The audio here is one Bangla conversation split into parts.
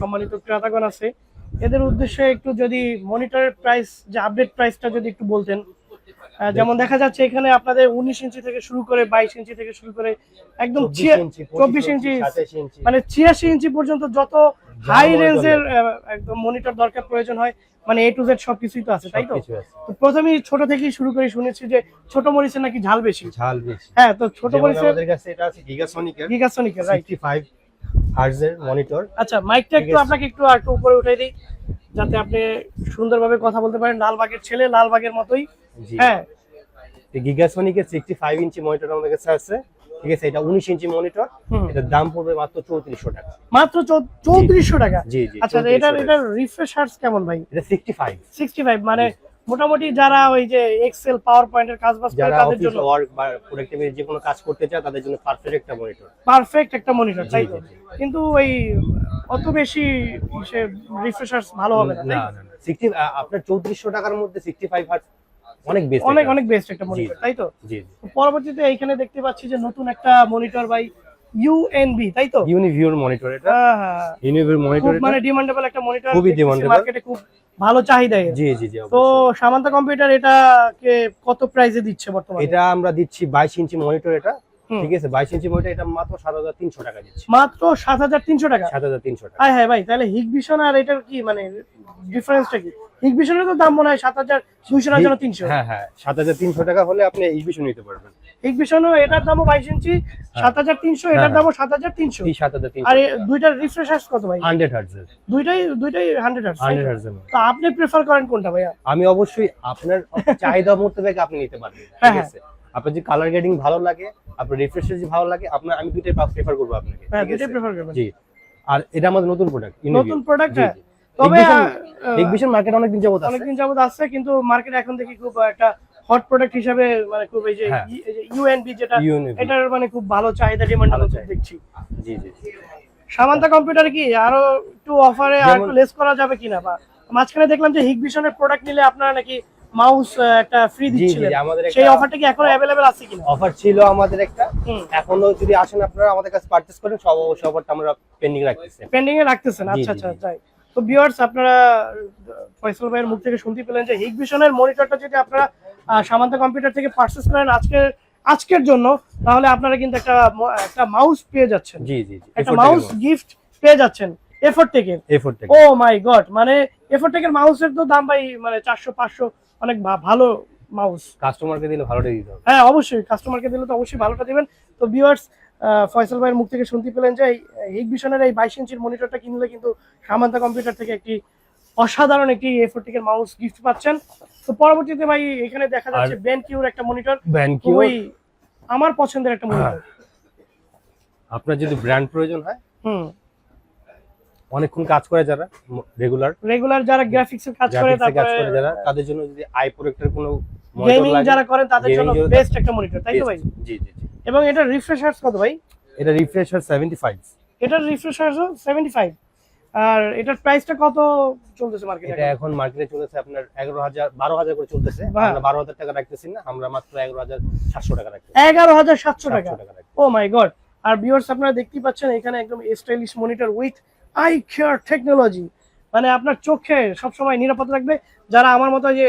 সম্মানিত ক্রেতাগণ আছে এদের উদ্দেশ্যে একটু যদি মনিটরের প্রাইস যে আপডেট প্রাইসটা যদি একটু বলতেন। যেমন দেখা যাচ্ছে এখানে আপনাদের উনিশ ইঞ্চি থেকে শুরু করে বাইশ ইঞ্চি থেকে শুরু করে একদম চব্বিশ ইঞ্চি মানে ছিয়াশি ইঞ্চি পর্যন্ত যত হাই রেঞ্জের একদম মনিটর দরকার প্রয়োজন হয় মানে এ টু জেড সবকিছুই তো আছে তাই তো? তো প্রথমেই ছোট থেকেই শুরু করে শুনেছি যে ছোট মরিচের নাকি ঝাল বেশি। ঝাল বেশি। হ্যাঁ তো ছোট মরিচের আমাদের কাছে এটা আছে গিগাসনিকের গিগাসনিকের রাইট 65 হার্জের মনিটর। আচ্ছা মাইকটা একটু আপনাকে একটু একটু উপরে উঠাই দিই যাতে আপনি সুন্দরভাবে কথা বলতে পারেন। লালবাগের ছেলে লালবাগের মতোই। হ্যাঁ। গিগাসনিকের 65 ইঞ্চি মনিটর আমাদের কাছে আছে। ঠিক আছে এটা 19 ইঞ্চি মনিটর। এটার দাম পড়বে মাত্র 3400 টাকা। মাত্র চৌত্রিশশো টাকা? জি জি আচ্ছা 3400 এটার। এটার রিফ্রেশ হার্টস কেমন ভাই? এটা 65 সিক্সটি ফাইভ মানে মোটামুটি যারা ওই যে এক্সেল পাওয়ার পয়েন্টের কাজ বাজ করে তাদের জন্য ওয়ার্ক বা প্রোডাক্টিভিটি যে কোনো কাজ করতে চায় তাদের জন্য পারফেক্ট একটা মনিটর পারফেক্ট একটা মনিটর তাই তো। কিন্তু ওই অত বেশি সে রিফ্রেশার্স ভালো হবে না না না না। 60 আপনার 3400 টাকার মধ্যে 65 হার্জ অনেক বেস্ট অনেক অনেক বেস্ট একটা মনিটর তাই তো? জি পরবর্তীতে এইখানে দেখতে পাচ্ছি যে নতুন একটা মনিটর বাই ইউএনবি তাই তো? ইউনিভিউর মনিটর এটা। হ্যাঁ, হ্যাঁ। ইউনিভিউর মনিটর খুব মানে ডিমান্ডেবল একটা মনিটর খুবই demandable। মার্কেটে খুব ভালো চাহিদা জি জি জি তো। সামান্তা কম্পিউটার এটাকে কত প্রাইসে দিচ্ছে বর্তমানে? এটা আমরা দিচ্ছি 22 ইঞ্চি মনিটর এটা ঠিক আছে? 22 ইঞ্চি মনিটর এটা মাত্র 7300 টাকা দিচ্ছি। মাত্র সাত হাজার তিনশো টাকা? 7300 টাকা। হ্যাঁ হ্যাঁ ভাই তাহলে হিগভিশন আর এটার কি মানে ডিফারেন্সটা কি? হিগভিশনের তো দাম মনে হয় সাত হাজার দুইশো না যেন তিনশো। হ্যাঁ হ্যাঁ 7300 টাকা হলে আপনি ইভিশন নিতে পারবেন। এটার দামও বাইশ ইঞ্চি সাত হাজার তিনশো এটার হ্যাঁ। দামও সাত হাজার তিনশো। আর দুইটার রিফ্রেশ কত ভাই? 100 হার্টজের দুইটাই দুইটাই হান্ড্রেড 100 হার্টজের তো? আপনি প্রেফার করেন কোনটা ভাইয়া? আমি অবশ্যই আপনার চাহিদা মোতাবেক আপনি নিতে পারবেন হ্যাঁ, ঠিক আছে? আপনার যদি কালার গ্রেডিং ভালো লাগে আপনার রিফ্রেশ যদি ভালো লাগে আপনার আমি দুইটাই প্রেফার করব আপনাকে হ্যাঁ দুইটাই প্রেফার করবেন। জি। আর এটা আমাদের নতুন প্রোডাক্ট নতুন প্রোডাক্ট হ্যাঁ। তবে এক্সবিশন মার্কেট অনেক দিন যাবত আছে। অনেকদিন যাবত আসছে কিন্তু মার্কেট এখন দেখি খুব একটা হট প্রোডাক্ট হিসাবে মানে খুব এই যে হ্যাঁ। ইউএনবি যেটা এটার মানে খুব ভালো চাহিদা ডিমান্ড। দেখছি। জি জি। সামান্তা কম্পিউটার কি আরও একটু অফারে আর একটু লেস করা যাবে কিনা? বা মাঝখানে দেখলাম যে হিগভিশনের প্রোডাক্ট নিলে আপনারা নাকি মাউস একটা ফ্রি দিচ্ছিলেন। সেই অফারটা কি এখনও অ্যাভেলেবেল আছে কিনা? অফার ছিল আমাদের একটা। এখনও যদি আসেন আপনারা আমাদের কাছে পারচেজ করেন সব অবশ্যই অফারটা আমরা পেন্ডিং রাখতেছি। পেন্ডিং এ রাখতেছেন? আচ্ছা আচ্ছা। যাই। তো ভিউয়ার্স আপনারা ফয়সাল ভাইয়ের মুখ থেকে শুনতে পেলেন যে হিগভিশনের মনিটরটা যদি আপনারা সামান্তা কম্পিউটার থেকে পারচেজ করেন আজকের আজকের জন্য। তাহলে আপনারা কিন্তু একটা একটা মাউস পেয়ে যাচ্ছেন। জি জি একটা মাউস গিফট পেয়ে যাচ্ছেন এফোর্ট থেকে। এফোর্ট থেকে। ও মাই গড মানে এফোর্ট টেকের মাউসের তো দাম ভাই মানে চারশো পাঁচশো অনেক ভালো মাউস কাস্টমারকে দিলে ভালোটাই দিতে হবে। হ্যাঁ অবশ্যই। কাস্টমারকে দিলে তো অবশ্যই ভালোটা দিবেন। তো ভিউয়ার্স ফয়সাল ভাইয়ের মুখ থেকে শুনতে পেলেন যে হিগ ভিশনের এই বাইশ ইঞ্চির মনিটরটা কিনলে কিন্তু সামান্তা কম্পিউটার থেকে একটি অসাধারণ একটি এফোর্ট টেকের মাউস গিফট পাচ্ছেন। তো পরবর্তীতে ভাই এখানে দেখা যাচ্ছে আর- বেন কিউর একটা মনিটর খুবই আমার পছন্দের একটা মনিটর আপনার যদি ব্র্যান্ড প্রয়োজন হয় হুম। অনেকক্ষণ কাজ করে যারা রেগুলার রেগুলার যারা গ্রাফিক্সের কাজ করে তারপরে করে যারা তাদের জন্য যদি আই প্রোডাক্টের কোনো গেমিং যারা করেন তাদের জন্য বেস্ট একটা মনিটর তাই তো ভাই? জি জি এবং এটা রিফ্রেশার্স কত ভাই? এটা রিফ্রেশার 75 এটার রিফ্রেশ সেভেন্টি ফাইভ আর এটার প্রাইসটা কত চলতেছে মার্কেটে এটা এখন? মার্কেটে চলেছে আপনার 11000 12000 করে চলতেছে। আমরা 12000 টাকা রাখতেছি না আমরা মাত্র 11700 টাকা রাখতেছি। এগারো হাজার সাতশো টাকা। 700 ও মাই গড আর ভিউয়ার্স আপনারা দেখতেই পাচ্ছেন এখানে একদম stylish monitor with eye care technology মানে আপনার চোখে সবসময় নিরাপদ রাখবে। যারা আমার মতো যে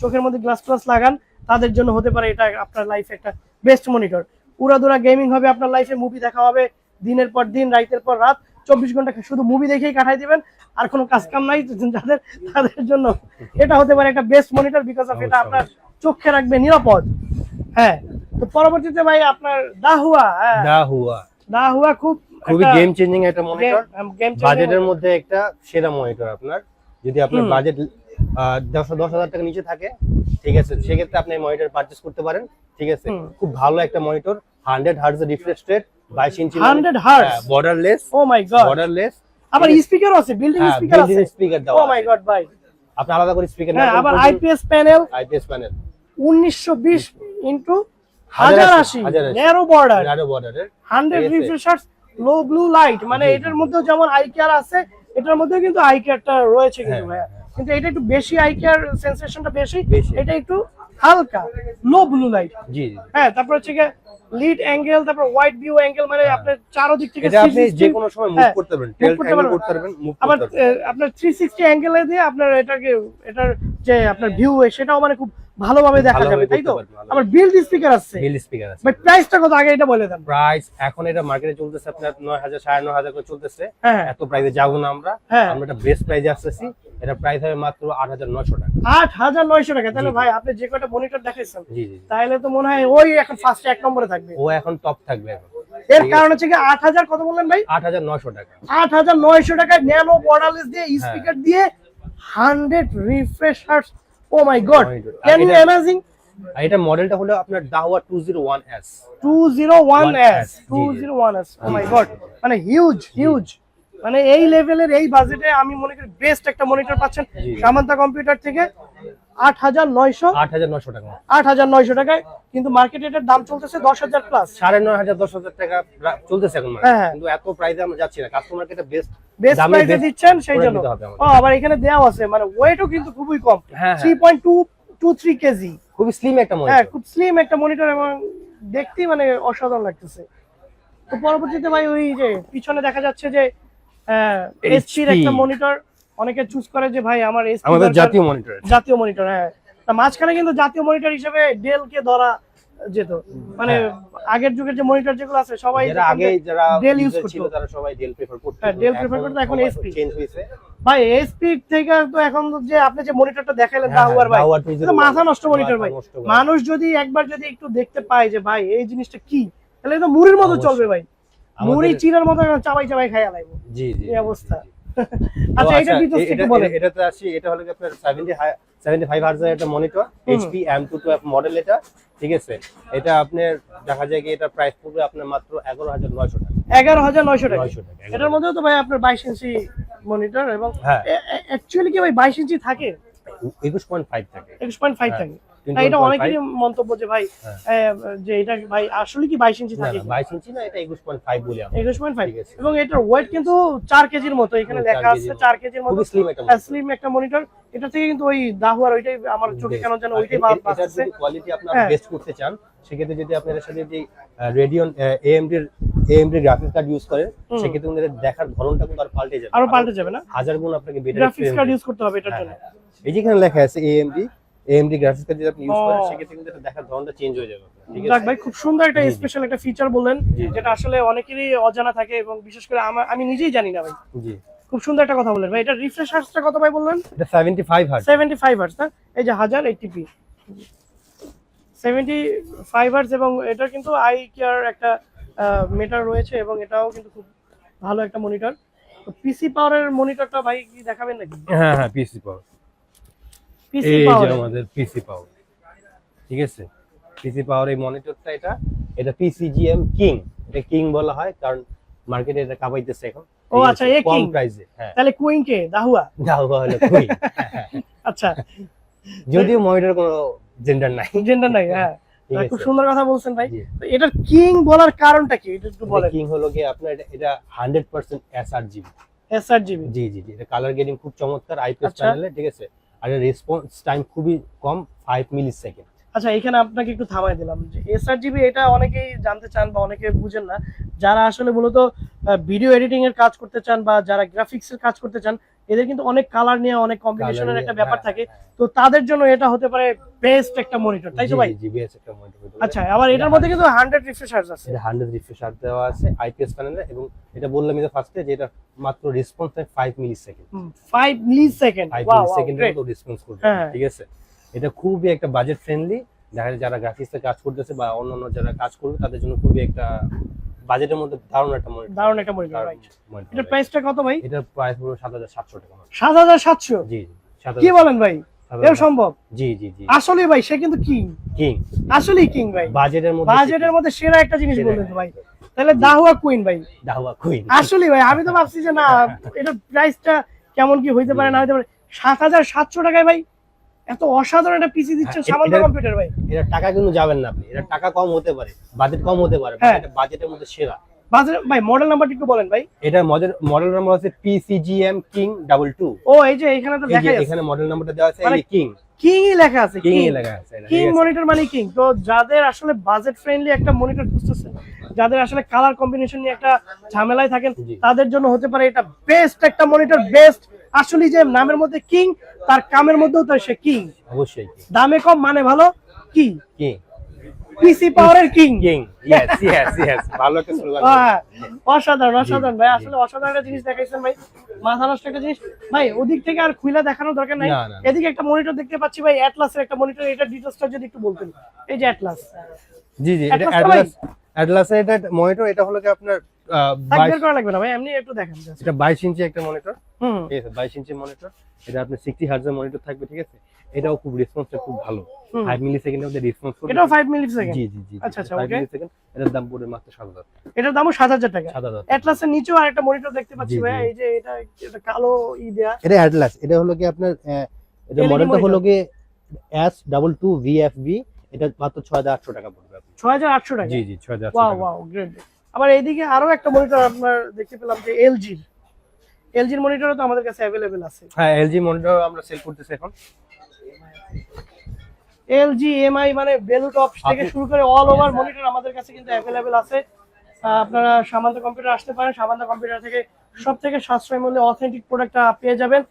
চোখের মধ্যে গ্লাস ট্লাস লাগান তাদের জন্য হতে পারে এটা আপনার লাইফে একটা বেস্ট মনিটর উড়াদুরা গেমিং হবে আপনার লাইফে মুভি দেখা হবে দিনের পর দিন রাতের পর রাত। চব্বিশ ঘণ্টা শুধু মুভি দেখেই কাটাই দিবেন আর কোনো কাজ কাম নাই যাদের তাদের জন্য। এটা হতে পারে একটা বেস্ট মনিটর বিকজ অফ এটা আপনার চোখে রাখবে নিরাপদ। হ্যাঁ তো পরবর্তীতে ভাই আপনার দাহুয়া হ্যাঁ। দা হুয়া দাহুয়া খুব খুবই গেম চেঞ্জিং একটা মনিটর গেম বাজেটের মধ্যে একটা সেরা মনিটর আপনার। যদি আপনার। বাজেট দশ দশ হাজার টাকা নিচে থাকে ঠিক আছে সেক্ষেত্রে আপনি মনিটর পারচেস করতে পারেন ঠিক আছে। খুব ভালো একটা monitor hundred hertz refresh rate বাইশ inch 100 hertz? Borderless oh my god borderless আবার স্পিকারও আছে বিল্ডিং স্পিকার আছে। স্পিকার ও মাই গড ভাই। আপনি আলাদা করে স্পিকার হ্যাঁ আবার IPS panel IPS panel 1920 into 1080 আশি, হাজার ন্যারো বর্ডার নারো বর্ডারের 100 রিফ্রেশার্স লো ব্লু লাইট মানে। এটার মধ্যেও যেমন আই কেয়ার আছে এটার মধ্যেও কিন্তু আই কেয়ারটা রয়েছে কিন্তু হ্যাঁ, ভাইয়া। হ্যাঁ। কিন্তু এটা একটু বেশি আই কেয়ার সেন্সেশনটা বেশি। বেশি। এটা একটু হালকা লো ব্লু লাইট জি জি। হ্যাঁ তারপর হচ্ছে লিড অ্যাঙ্গেল তারপর ওয়াইড ভিউ অ্যাঙ্গেল মানে হ্যাঁ। আপনার চারোদিক থেকে এটা আপনি যে কোনো সময় মুভ হ্যাঁ, করতে পারবেন টেল পারবেন। করতে পারবেন মুভ করতে পারবেন। আপনার থ্রি সিক্সটি অ্যাঙ্গেলে দিয়ে আপনার এটাকে এটার যে আপনার ভিউ সেটাও মানে খুব ভালোভাবে দেখা যাবে তাই তো। আবার বিল্ড স্পিকার আছে। বিল স্পিকার আছে। ভাই প্রাইসটা কত? আগে এটা বলে দেন। প্রাইস এখন এটা মার্কেটে চলতেছে আপনার নয় হাজার সাড়ে নয় হাজার করে চলতেছে। হ্যাঁ। এত প্রাইসে যাব না আমরা। আমরা এটা বেস্ট প্রাইসে আসতেছি। এটা প্রাইস হবে মাত্র আট হাজার নয়শো টাকা। আট হাজার নয়শো টাকা। তাহলে ভাই আপনি যে কটা মনিটর দেখাইছেন। তাহলে তো মনে হয় ওই এখন ফার্স্টে এক নম্বরে থাকবে। ও এখন টপ থাকবে এখন। এর কারণ হচ্ছে কি আট হাজার কত বললেন ভাই? আট হাজার নয়শো টাকা। আট হাজার নয়শো টাকায় ন্যানো বর্ডারলেস দিয়ে হ্যাঁ। স্পিকার দিয়ে hundred refreshers O my god. Can you এটা- ইমাজিন এটা মডেলটা হলো আপনার Dahua two zero one S two zero one S two জি, জি। জিরো ওয়ান এস ও মাই গড মানে হিউজ হিউজ মানে এই লেভেলের এই বাজেটে আমি মনে করি বেস্ট একটা মনিটর পাচ্ছেন সামান্তা কম্পিউটার থেকে আট হাজার নয়শো আট হাজার নয়শো টাকা। আট হাজার নয়শো টাকায় কিন্তু মার্কেটে এটার দাম চলতেছে দশ হাজার প্লাস সাড়ে নয় হাজার দশ হাজার টাকা চলতেছে এখন হ্যাঁ, হ্যাঁ। কিন্তু এত প্রাইসে আমরা যাচ্ছি না। কাস্টমারকে এটা বেস্ট বেস্ট প্রাইসে দিচ্ছেন সেই জন্য। ও আবার এখানে দেওয়া আছে মানে ওয়েটও কিন্তু খুবই কম। Three point two two three KG খুবই স্লিম একটা হ্যাঁ খুব স্লিম একটা মনিটর এবং দেখতেই মানে অসাধারণ লাগতেছে। তো পরবর্তীতে ভাই ওই যে পিছনে দেখা যাচ্ছে যে এইচপির HP একটা মনিটর অনেকে চুজ করে যে ভাই আমার HP আমাদের জাতীয় মনিটর জাতীয় মনিটর হ্যাঁ। তা মাঝখানে কিন্তু জাতীয় মনিটর হিসেবে ডেল কে ধরা যেত। মানে আগের যুগের যে মনিটর যেগুলো আছে সবাই যারা আগে যারা use user করতো। তারা সবাই ডেল প্রেফার করতো। হ্যাঁ, Dell prefer করতো, এখন HP চেঞ্জ হয়েছে। ভাই এইচপি থেকে তো এখন যে আপনি যে মনিটরটা দেখাইলেন হ্যাঁ, দাহুয়ার ভাই এটা মাথা নষ্ট মনিটর ভাই। মানুষ যদি একবার যদি একটু দেখতে পায় যে ভাই এই জিনিসটা কি? তাহলে তো মুড়ির মতো চলবে ভাই। মুড়ি চিরার মতো চাবাই চাবাই খাইয়া লাগবে জি জি এই অবস্থা। আচ্ছা এটা এ- একটু এটা- বলেন। এটাতে আসি এটা হলো আপনার 70 75 হার্জের একটা মনিটর এইচপি M22F মডেল এটা ঠিক আছে? এটা আপনার দেখা যায় কি এটা প্রাইস পড়বে আপনার মাত্র 11900 টাকা। এগারো হাজার নয়শো টাকা। 900 টাকা এটার মধ্যেও তো ভাই আপনার বাইশ ইঞ্চি মনিটর এবং। অ্যাকচুয়ালি কি ভাই বাইশ ইঞ্চি থাকে? 21.5 থাকে। একুশ পয়েন্ট ফাইভ হ্যাঁ, থাকে। 21.5 না, এটা অনেকেরই মন্তব্য যে ভাই হ্যাঁ। যে এটা ভাই আসলে কি বাইশ ইঞ্চি না থাকে? না 22 ইঞ্চি না এটা 21.5 বলি একুশ পয়েন্ট ফাইভ এবং এটার ওয়েট কিন্তু চার কেজির মতো এখানে লেখা আছে চার কেজির মতো। স্লিম একটা মনিটর এটা থেকে কিন্তু ওই দাহুয়ার ওইটাই আমার চোখে কেন যেন ওইটাই ভাব আসছে। কোয়ালিটি আপনি হ্যাঁ। বেস্ট করতে চান সেক্ষেত্রে যদি আপনার সাথে যদি Radeon AMD AMD graphics card use করেন সেক্ষেত্রে দেখার ধরনটা কিন্তু আর পাল্টে যাবে। আরও পাল্টে যাবে না? হাজার গুণ আপনাকে বেটার গ্রাফিক্স কার্ড ইউজ করতে হবে এটার জন্য। এই যেখানে লেখা আছে এএমডি এএমডি গ্রাফিক্স কার্ড যদি আপনি ইউজ করেন সেক্ষেত্রে কিন্তু এটা দেখার ধরনটা চেঞ্জ হয়ে যাবে ঠিক আছে? ভাই খুব সুন্দর একটা। স্পেশাল একটা ফিচার জি। যেটা আসলে অনেকেরই অজানা থাকে এবং বিশেষ করে আমি নিজেই জানি না ভাই। জি। খুব সুন্দর একটা কথা বললেন ভাই। এটা রিফ্রেশ হার্সটা কত ভাই বললেন? এটা 75 হার্জ সেভেন্টি ফাইভ হার্স না? এই যে হাজার এইটিপি সেভেন্টি ফাইভ হার্স এবং এটা কিন্তু আই কেয়ার একটা মেটার রয়েছে এবং এটাও কিন্তু খুব ভালো একটা মনিটর তো পিসি পাওয়ারের মনিটরটা ভাই কি দেখাবেন নাকি? হ্যাঁ হ্যাঁ পিসি পাওয়ার এই যে আমাদের পিসি পাওয়ার ঠিক আছে? পিসি পাওয়ার এই মনিটরটা এটা এটা পিসিজিএম কিং এটা কিং বলা হয় কারণ মার্কেটে এটা কাবাইতেছে এখন। ও, আচ্ছা, এ কম প্রাইসে হ্যাঁ। তাহলে কুইন কে? দাহুয়া দাও হলো কুইন আচ্ছা। যদিও মনিটর কোনো জেন্ডার নাই। জেন্ডার নাই হ্যাঁ। খুব সুন্দর কথা বলছেন ভাই। এটার কিং বলার কারণটা কি? এটা একটু বলেন। কিং হলো কি আপনার এটা- এটা hundred percent sRGB SR GB জি জি জি। এটা কালার গ্রেডিং খুব চমৎকার আইপিএস আচ্ছা। প্যানেলে ঠিক আছে? আর রেসপন্স টাইম খুবই কম ফাইভ মিলি সেকেন্ড আচ্ছা এখানে আপনাকে একটু থামাই দিলাম যে এসআর জিবি এটা অনেকেই জানতে চান বা অনেকে বুঝেন না। যারা আসলে মূলত ভিডিও এডিটিং এর কাজ করতে চান বা যারা গ্রাফিক্স এর কাজ করতে চান এদের কিন্তু অনেক কালার নিয়ে অনেক কম্বিনেশনের একটা ব্যাপার হ্যাঁ, থাকে। তো তাদের জন্য এটা হতে পারে বেস্ট একটা মনিটর তাই তো ভাই? জি বিএস একটা মনিটর আচ্ছা আবার এটার মধ্যে কিন্তু হান্ড্রেড রিফ্রেশ আছে। এটা হান্ড্রেড রিফ্রেশার দেওয়া আছে আইপিএস প্যানেলে এবং এটা বললাম এটা ফার্স্টে যে এটা মাত্র response time five millisecond five millisecond five wow মিলি সেকেন্ডের মতো রেসপন্স করবে হ্যাঁ। ঠিক আছে? এটা খুবই একটা বাজেট ফ্রেন্ডলি দেখা যায় যারা গ্রাফিক্সে কাজ করতেছে বা অন্যান্য যারা কাজ করবে তাদের জন্য খুবই একটা বাজেটের মধ্যে দারুণ একটা মনিটর দারুণ একটা মনিটর এটার প্রাইসটা কত ভাই? এটার প্রাইস পুরো সাত হাজার সাতশো টাকা। মাত্র। সাত হাজার সাতশো? জি জি কি বলেন ভাই? হাজার- সম্ভব? জি জি জি। আসলে ভাই সে কিন্তু কিং কিং আসলে কিং ভাই। বাজেটের মধ্যে বাজেটের মধ্যে সেরা একটা জিনিস বললেন ভাই। তাহলে দাহুয়া কুইন ভাই। দাহুয়া কুইন আসলে ভাই আমি তো ভাবছি যে না এটা প্রাইসটা কেমন কি হইতে পারে না হইতে পারে। সাত হাজার সাতশো টাকায় ভাই এত অসাধারণ একটা পিসি হ্যাঁ, সামান্য কম্পিউটার ভাই। এটা টাকা কিন্তু যাবেন না আপনি। এটা টাকা কম হতে পারে বাজেট কম হতে পারে হ্যাঁ। এটা বাজেটের মধ্যে সেরা। বাজারে ভাই মডেল নাম্বারটা একটু বলেন ভাই। এটা মডেল মডেল নাম্বার হচ্ছে পিসিজিএম কিং ডাবল টু ও এই যে এখানে তো দেখাই আছে এখানে মডেল নাম্বারটা দেওয়া আছে এই কিং কিংই লেখা আছে কিং কিং লেখা আছে কিং মনিটর মানে কিং তো যাদের আসলে বাজেট ফ্রেন্ডলি একটা মনিটর খুঁজতেছেন যাদের আসলে কালার কম্বিনেশন নিয়ে একটা ঝামেলায় থাকেন তাদের জন্য হতে পারে এটা বেস্ট একটা মনিটর বেস্ট আসলে যে নামের মধ্যে কিং তার কামের মধ্যেও তো সে কিং অবশ্যই দামে কম মানে ভালো কি? কিং পিসি পাওয়ারের king king yes yes yes ভালো একটা স্লোগান হ্যাঁ, অসাধারণ অসাধারণ। ভাই আসলে অসাধারণ একটা জিনিস দেখাইছেন ভাই। মাথা নষ্ট একটা জিনিস। ভাই ওদিক থেকে আর খুইলা দেখানোর দরকার নাই। এদিকে একটা মনিটর দেখতে পাচ্ছি ভাই অ্যাটলাসের একটা মনিটর এটা ডিটেলসটা যদি একটু বলতেন। এই যে অ্যাটলাস জি জি এটা? অ্যাটলাস অ্যাটলাসের এটা মনিটর এটা হলো কি আপনার বের 22 করা লাগবে না ভাই এমনি একটু দেখেন এটা 22 ইঞ্চি একটা মনিটর হুম। ঠিক আছে 22 ইঞ্চি মনিটর এটা আপনি 60 হার্টজের মনিটর থাকবে ঠিক আছে? এটাও খুব রেসপন্সটা খুব ভালো। হুম। 5 মিলি সেকেন্ডের মধ্যে রেসপন্স করবে। এটাও 5 মিলি সেকেন্ড জি জি জি। আচ্ছা, আচ্ছা, 5 মিলি সেকেন্ড এটার দাম পড়বে মাত্র 7000 এটার দামও 7000 টাকা। 7000 অ্যাটলাসের নিচেও আরেকটা মনিটর দেখতে পাচ্ছি জি, ভাই জি। এই যে এটা এটা কালো ই দেয়া। এটা অ্যাটলাস এটা হলো কি আপনার আহ, এটা LED মডেলটা হলো কি এস ডাবল টু ভিএফবি এটা মাত্র 6800 টাকা পড়বে। আপনার 6800 টাকা? জি জি 6800 ওয়াও ওয়াও গ্রেট আবার এইদিকে আরও একটা মনিটর আপনার দেখতে পেলাম যে এলজির এলজির মনিটরও তো আমাদের কাছে অ্যাভেলেবেল আছে। হ্যাঁ এলজি মনিটর আমরা সেল করতেছি এখন। এলজি এমআই মানে বেলু টপ থেকে শুরু করে অল ওভার মনিটর আমাদের কাছে কিন্তু অ্যাভেলেবেল আছে। আপনারা সামান্ত কম্পিউটার আসতে পারেন। সামান্ত কম্পিউটার থেকে সব থেকে সাশ্রয় মূল্যে অথেন্টিক প্রোডাক্টটা পেয়ে যাবেন।